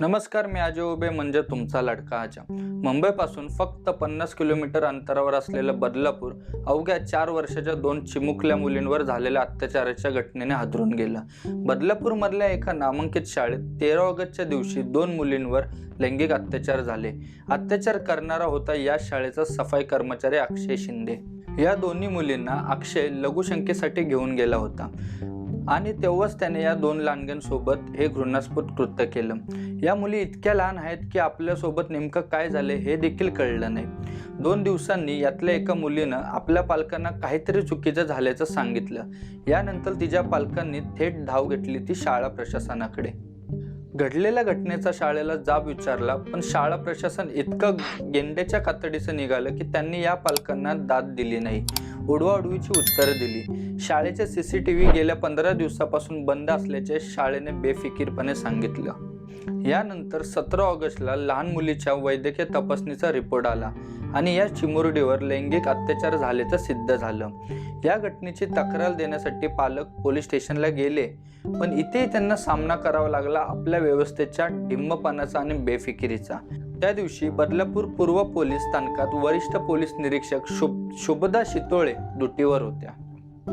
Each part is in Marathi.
नमस्कार मी अजय उबे म्हणजे तुमचा लाडका आजा मुंबईपासून फक्त पन्नास किलोमीटर अंतरावर असलेलं बदलापूर अवघ्या चार वर्षाच्या दोन चिमुकल्या मुलींवर झालेल्या अत्याचाराच्या घटनेने हादरून गेलं. बदलापूरमधल्या एका नामांकित शाळेत तेरा ऑगस्टच्या दिवशी दोन मुलींवर लैंगिक अत्याचार झाले. अत्याचार करणारा होता या शाळेचा सफाई कर्मचारी अक्षय शिंदे. या दोन्ही मुलींना अक्षय लघुशंकेसाठी घेऊन गेला होता. आणि तेव्हाच त्याने या दोन लहानग्यांसोबत हे घृणास्पद कृत्य केलं. या मुली इतक्या लहान आहेत की आपल्यासोबत नेमकं काय झाले हे देखील कळलं नाही. दोन दिवसांनी यातल्या एका मुलीनं आपल्या पालकांना काहीतरी चुकीचं झाल्याचं सांगितलं. यानंतर तिच्या पालकांनी थेट धाव घेतली ती शाळा प्रशासनाकडे. घडलेल्या घटनेचा शाळेला जाब विचारला पण शाळा प्रशासन इतकं गेंड्याच्या कातडीचं निघालं की त्यांनी या पालकांना दाद दिली नाही. उडवाउडवीची उत्तरं दिली. शाळेचे सी सी टी व्ही गेल्या पंधरा दिवसापासून बंद असल्याचे शाळेने बेफिकीरपणे सांगितलं. यानंतर सतरा ऑगस्टला लहान मुलीच्या वैद्यकीय तपासणीचा रिपोर्ट आला आणि या चिमुरडीवर लैंगिक अत्याचार झाल्याचं सिद्ध झालं. या घटनेची तक्रार देण्यासाठी पालक पोलीस स्टेशनला गेले पण इथेही त्यांना सामना करावा लागला आपल्या व्यवस्थेच्या ढिम्मपणाचा आणि बेफिकिरीचा. त्या दिवशी बदलापूर पूर्व पोलीस स्थानकात वरिष्ठ पोलीस निरीक्षक शुभ शुभदा शितोळे ड्युटीवर होत्या.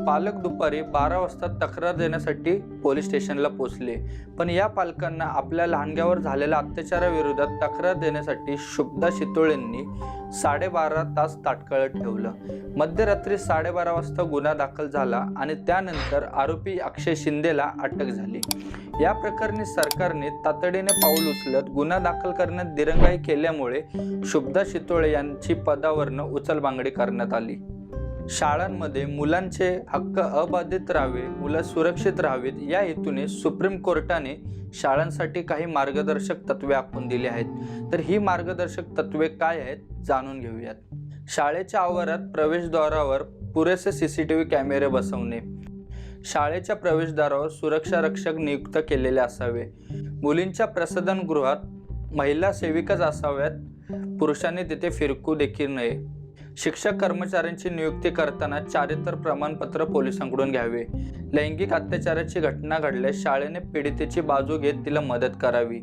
पालक दुपारी बारा वाजता तक्रार देण्यासाठी पोलीस स्टेशनला पोहोचले पण या पालकांना आपल्या लहानग्यावर झालेल्या अत्याचाराविरोधात तक्रार देण्यासाठी शुभदा शितोळेंनी साडेबारा तास ताटकळत ठेवलं. मध्यरात्री साडेबारा वाजता गुन्हा दाखल झाला आणि त्यानंतर आरोपी अक्षय शिंदेला अटक झाली. या प्रकरणी सरकारने तातडीने पाऊल उचलत गुन्हा दाखल करण्यात दिरंगाई केल्यामुळे शुभदा शितोळे यांची पदावरनं उचलबांगडी करण्यात आली. शाळांमध्ये मुलांचे हक्क अबाधित राहावे मुलं सुरक्षित राहावीत या हेतूने सुप्रीम कोर्टाने शाळांसाठी काही मार्गदर्शक तत्वे आखून दिली आहेत. तर ही मार्गदर्शक तत्वे काय आहेत जाणून घेऊयात. शाळेच्या आवारात प्रवेशद्वारावर पुरेसे सी सी टी व्ही कॅमेरे बसवणे. शाळेच्या प्रवेशद्वारावर सुरक्षा रक्षक नियुक्त केलेले असावे. मुलींच्या प्रसाधनगृहात महिला सेविकाच असाव्यात पुरुषांनी तिथे फिरकू देखील नये. शिक्षक कर्मचाऱ्यांची नियुक्ती करताना चारित्र प्रमाणपत्र पोलिसांकडून घ्यावे. लैंगिक अत्याचाराची घटना घडल्यास शाळेने पीडितेची बाजू घेत तिला मदत करावी.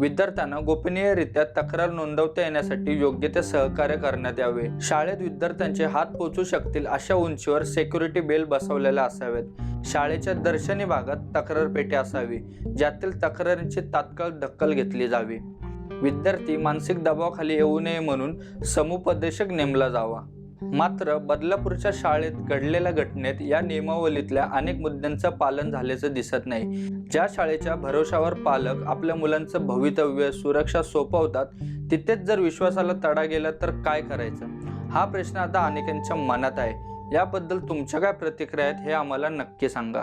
विद्यार्थ्यांना गोपनीयरित्या तक्रार नोंदवता येण्यासाठी योग्य ते सहकार्य करण्यात यावे. शाळेत विद्यार्थ्यांचे हात पोचू शकतील अशा उंचीवर सेक्युरिटी बेल बसवलेल्या असाव्यात. शाळेच्या दर्शनी भागात तक्रार पेटी असावी ज्यातील तक्रारींची तात्काळ दखल घेतली जावी. विद्यार्थी मानसिक दबावाखाली येऊ नये म्हणून समुपदेशक नेमला जावा. मात्र बदलापूरच्या शाळेत घडलेल्या घटनेत या नियमावलीतल्या अनेक मुद्द्यांचं पालन झाल्याचं दिसत नाही. ज्या शाळेच्या भरोशावर पालक आपल्या मुलांचं भवितव्य सुरक्षा सोपवतात तिथेच जर विश्वासाला तडा गेला तर काय करायचं? हा प्रश्न आता अनेकांच्या मनात आहे. याबद्दल तुमच्या काय प्रतिक्रिया आहेत हे आम्हाला नक्की सांगा.